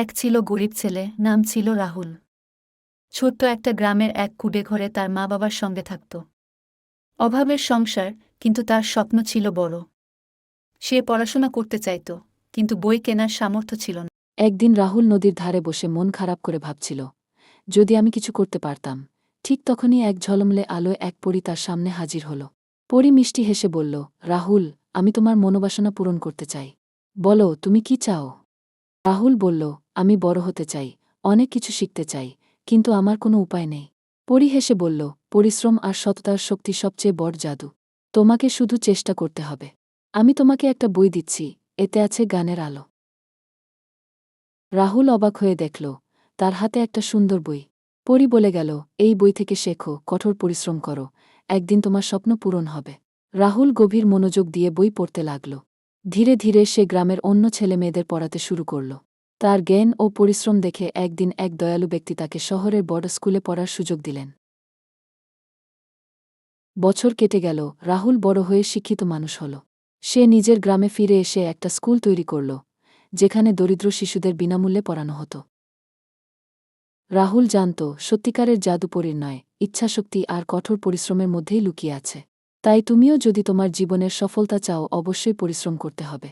এক ছিল গরিব ছেলে, নাম ছিল রাহুল। ছোট্ট একটা গ্রামের এক কুডে ঘরে তার মা বাবার সঙ্গে থাকত। অভাবের সংসার, কিন্তু তার স্বপ্ন ছিল বড়। সে পড়াশোনা করতে চাইত, কিন্তু বই কেনার সামর্থ্য ছিল না। একদিন রাহুল নদীর ধারে বসে মন খারাপ করে ভাবছিল, যদি আমি কিছু করতে পারতাম। ঠিক তখনই এক ঝলমলে আলোয় এক পরী তার সামনে হাজির হল। পরী মিষ্টি হেসে বলল, রাহুল, আমি তোমার মনোবাসনা পূরণ করতে চাই। বলো, তুমি কি চাও? রাহুল বলল, আমি বড় হতে চাই, অনেক কিছু শিখতে চাই, কিন্তু আমার কোনো উপায় নেই। পরী হেসে বলল, পরিশ্রম আর সততার শক্তি সবচেয়ে বড় জাদু। তোমাকে শুধু চেষ্টা করতে হবে। আমি তোমাকে একটা বই দিচ্ছি, এতে আছে গানের আলো। রাহুল অবাক হয়ে দেখল, তার হাতে একটা সুন্দর বই। পরি বলে গেল, এই বই থেকে শেখো, কঠোর পরিশ্রম করো, একদিন তোমার স্বপ্ন পূরণ হবে। রাহুল গভীর মনোযোগ দিয়ে বই পড়তে লাগল। ধীরে ধীরে সে গ্রামের অন্য ছেলে মেয়েদের পড়াতে শুরু করল। তার জ্ঞান ও পরিশ্রম দেখে একদিন এক দয়ালু ব্যক্তি তাকে শহরের বড় স্কুলে পড়ার সুযোগ দিলেন। বছর কেটে গেল, রাহুল বড় হয়ে শিক্ষিত মানুষ হল। সে নিজের গ্রামে ফিরে এসে একটা স্কুল তৈরি করল, যেখানে দরিদ্র শিশুদের বিনামূল্যে পড়ানো হতো। রাহুল জানত, সত্যিকারের জাদুপরীর নয়, ইচ্ছাশক্তি আর কঠোর পরিশ্রমের মধ্যেই লুকিয়ে আছে। তাই তুমিও যদি তোমার জীবনের সফলতা চাও অবশ্যই পরিশ্রম করতে হবে।